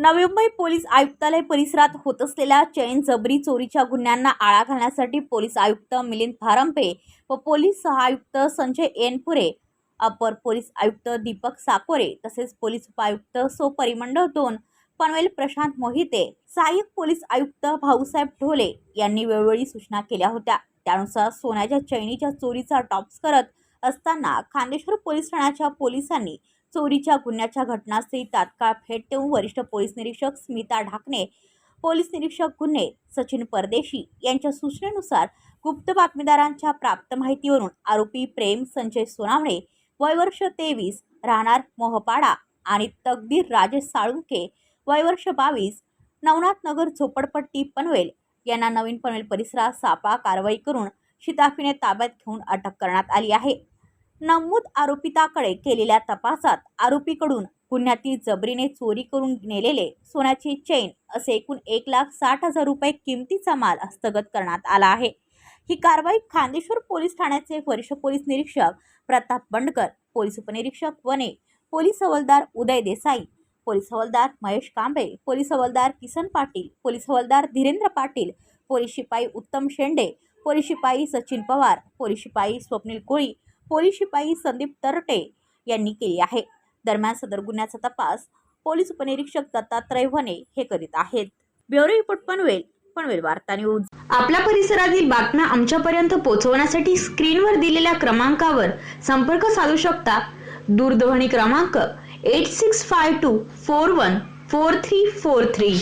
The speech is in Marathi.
नवी मुंबई पोलीस आयुक्तालय परिसरात होत असलेल्या चैन जबरी चोरीच्या गुन्ह्यांना आळा घालण्यासाठी पोलीस आयुक्त मिलिंद फारंपे व पोलीस सहायुक्त संजय एनपुरे अपर पोलीस आयुक्त दीपक साकोरे तसेच पोलीस उपायुक्त सो परिमंडळ दोन पनवेल प्रशांत मोहिते सहाय्यक पोलीस आयुक्त भाऊसाहेब ढोले यांनी वेळोवेळी सूचना केल्या होत्या. त्यानुसार सोन्याच्या चैनीच्या चोरीचा टॉप्स करत असताना खांदेश्वर पोलीस ठाण्याच्या पोलिसांनी चोरीच्या गुन्ह्याच्या घटनास्थळी तात्काळ भेट देऊन वरिष्ठ पोलीस निरीक्षक स्मिता ढाकणे पोलीस निरीक्षक गुन्हे सचिन परदेशी यांच्या सूचनेनुसार गुप्त बातमीदारांच्या प्राप्त माहितीवरून आरोपी प्रेम संजय सोनावणे वयवर्ष तेवीस राहणार मोहपाडा आणि तकदीर राजेश साळुंके वयवर्ष बावीस नवनाथ नगर झोपडपट्टी पनवेल यांना नवीन पनवेल परिसरात सापळा कारवाई करून शिताफीने ताब्यात घेऊन अटक करण्यात आली आहे. नमूद आरोपिताकडे केलेल्या तपासात आरोपीकडून गुन्ह्यातील जबरीने चोरी करून नेलेले सोन्याची चेन असे एकूण एक लाख साठ हजार रुपये किमतीचा माल हस्तगत करण्यात आला आहे. ही कारवाई खांदेश्वर पोलीस ठाण्याचे वरिष्ठ पोलीस निरीक्षक प्रताप बंडकर पोलीस उपनिरीक्षक वने पोलीस हवालदार उदय देसाई पोलीस हवालदार महेश कांबळे पोलीस हवालदार किसन पाटील पोलीस हवालदार धीरेंद्र पाटील पोलीस शिपाई उत्तम शेंडे पोलीस शिपाई सचिन पवार पोलीस शिपाई स्वप्नील कोळी पोलीस शिपाई संदीप तरटे यांनी केली आहे. दरम्यान सदर गुन्ह्याचा तपास पोलीस उपनिरीक्षक दत्तात्रय वने हे करीत आहेत. ब्युरो रिपोर्ट पनवेल पनवेल वार्ता न्यूज. आपल्या परिसरातील बातम्या आमच्यापर्यंत पोहोचवण्यासाठी स्क्रीनवर दिलेल्या क्रमांकावर संपर्क साधू शकता. दूरध्वनी क्रमांक eight six five two four one four three four three